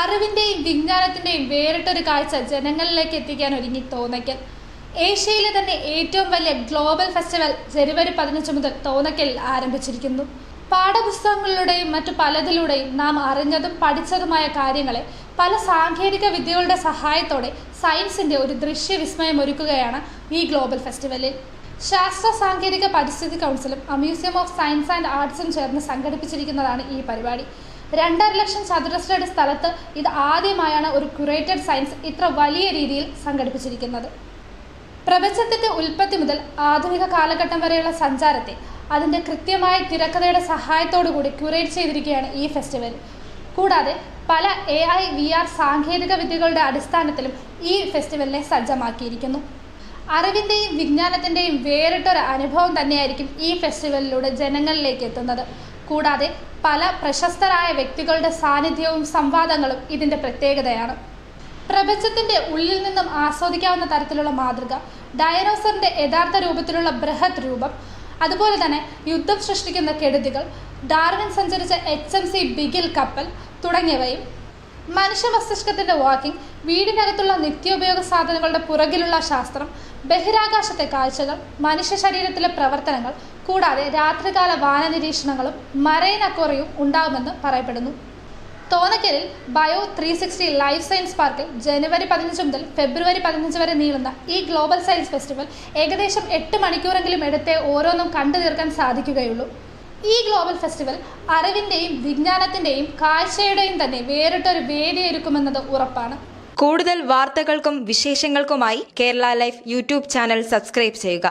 അറിവിന്റെയും വിജ്ഞാനത്തിന്റെയും വേറിട്ടൊരു കാഴ്ച ജനങ്ങളിലേക്ക് എത്തിക്കാൻ ഒരുങ്ങി തോന്നയ്ക്കൽ. ഏഷ്യയിലെ തന്നെ ഏറ്റവും വലിയ ഗ്ലോബൽ ഫെസ്റ്റിവൽ ജനുവരി പതിനഞ്ച് മുതൽ തോന്നയ്ക്കലിൽ ആരംഭിച്ചിരിക്കുന്നു. പാഠപുസ്തകങ്ങളിലൂടെയും മറ്റു പലതിലൂടെയും നാം അറിഞ്ഞതും പഠിച്ചതുമായ കാര്യങ്ങളെ പല സാങ്കേതിക വിദ്യകളുടെ സഹായത്തോടെ സയൻസിന്റെ ഒരു ദൃശ്യവിസ്മയം ഒരുക്കുകയാണ് ഈ ഗ്ലോബൽ ഫെസ്റ്റിവലിൽ. ശാസ്ത്ര സാങ്കേതിക പരിസ്ഥിതി കൗൺസിലും മ്യൂസിയം ഓഫ് സയൻസ് ആൻഡ് ആർട്സും ചേർന്ന് സംഘടിപ്പിച്ചിരിക്കുന്നതാണ് ഈ പരിപാടി. രണ്ടര ലക്ഷം ചതുരശ്രയുടെ സ്ഥലത്ത് ഇത് ആദ്യമായാണ് ഒരു ക്യൂറേറ്റഡ് സയൻസ് ഇത്ര വലിയ രീതിയിൽ സംഘടിപ്പിച്ചിരിക്കുന്നത്. പ്രപഞ്ചത്തിന്റെ ഉൽപ്പത്തി മുതൽ ആധുനിക കാലഘട്ടം വരെയുള്ള സഞ്ചാരത്തെ അതിന്റെ കൃത്യമായ തിരക്കഥയുടെ സഹായത്തോടു കൂടി ക്യൂറേറ്റ് ചെയ്തിരിക്കുകയാണ് ഈ ഫെസ്റ്റിവൽ കൂടാതെ പല എ ഐ വി ആർ സാങ്കേതിക വിദ്യകളുടെ അടിസ്ഥാനത്തിലും ഈ ഫെസ്റ്റിവലിനെ സജ്ജമാക്കിയിരിക്കുന്നു. അറിവിന്റെയും വിജ്ഞാനത്തിന്റെയും വേറിട്ടൊരു അനുഭവം തന്നെയായിരിക്കും ഈ ഫെസ്റ്റിവലിലൂടെ ജനങ്ങളിലേക്ക് എത്തുന്നത്. കൂടാതെ പല പ്രശസ്തരായ വ്യക്തികളുടെ സാന്നിധ്യവും സംവാദങ്ങളും ഇതിന്റെ പ്രത്യേകതയാണ്. പ്രപഞ്ചത്തിന്റെ ഉള്ളിൽ നിന്നും ആസ്വദിക്കാവുന്ന തരത്തിലുള്ള മാതൃക ഡയനോസറിന്റെ യഥാർത്ഥ രൂപത്തിലുള്ള ബൃഹത് രൂപം അതുപോലെ തന്നെ യുദ്ധം സൃഷ്ടിക്കുന്ന കെടുതികൾ ഡാർവിൻ സഞ്ചരിച്ച എച്ച് എം സി ബിഗിൽ കപ്പൽ തുടങ്ങിയവയും മനുഷ്യ മസ്തിഷ്കത്തിന്റെ വാക്കിംഗ് വീടിനകത്തുള്ള നിത്യോപയോഗ സാധനങ്ങളുടെ പുറകിലുള്ള ശാസ്ത്രം ബഹിരാകാശത്തെ കാഴ്ചകൾ മനുഷ്യ ശരീരത്തിലെ പ്രവർത്തനങ്ങൾ കൂടാതെ രാത്രികാല വാന നിരീക്ഷണങ്ങളും മറൈൻ ഉണ്ടാകുമെന്ന് പറയപ്പെടുന്നു. തോന്നക്കലിൽ bio three sixty life science പാർക്കിൽ ജനുവരി പതിനഞ്ച് മുതൽ ഫെബ്രുവരി പതിനഞ്ച് വരെ നീളുന്ന ഈ ഗ്ലോബൽ സയൻസ് ഫെസ്റ്റിവൽ ഏകദേശം എട്ട് മണിക്കൂറെങ്കിലും എടുത്തേ ഓരോന്നും കണ്ടു തീർക്കാൻ സാധിക്കുകയുള്ളൂ. ഈ ഗ്ലോബൽ ഫെസ്റ്റിവൽ അറിവിന്റെയും വിജ്ഞാനത്തിന്റെയും കാഴ്ചയുടെയും തന്നെ വേറിട്ടൊരു വേദിയൊരുക്കുമെന്നത് ഉറപ്പാണ്. കൂടുതൽ വാർത്തകൾക്കും വിശേഷങ്ങൾക്കുമായി Kerala life YouTube channel subscribe ചെയ്യുക.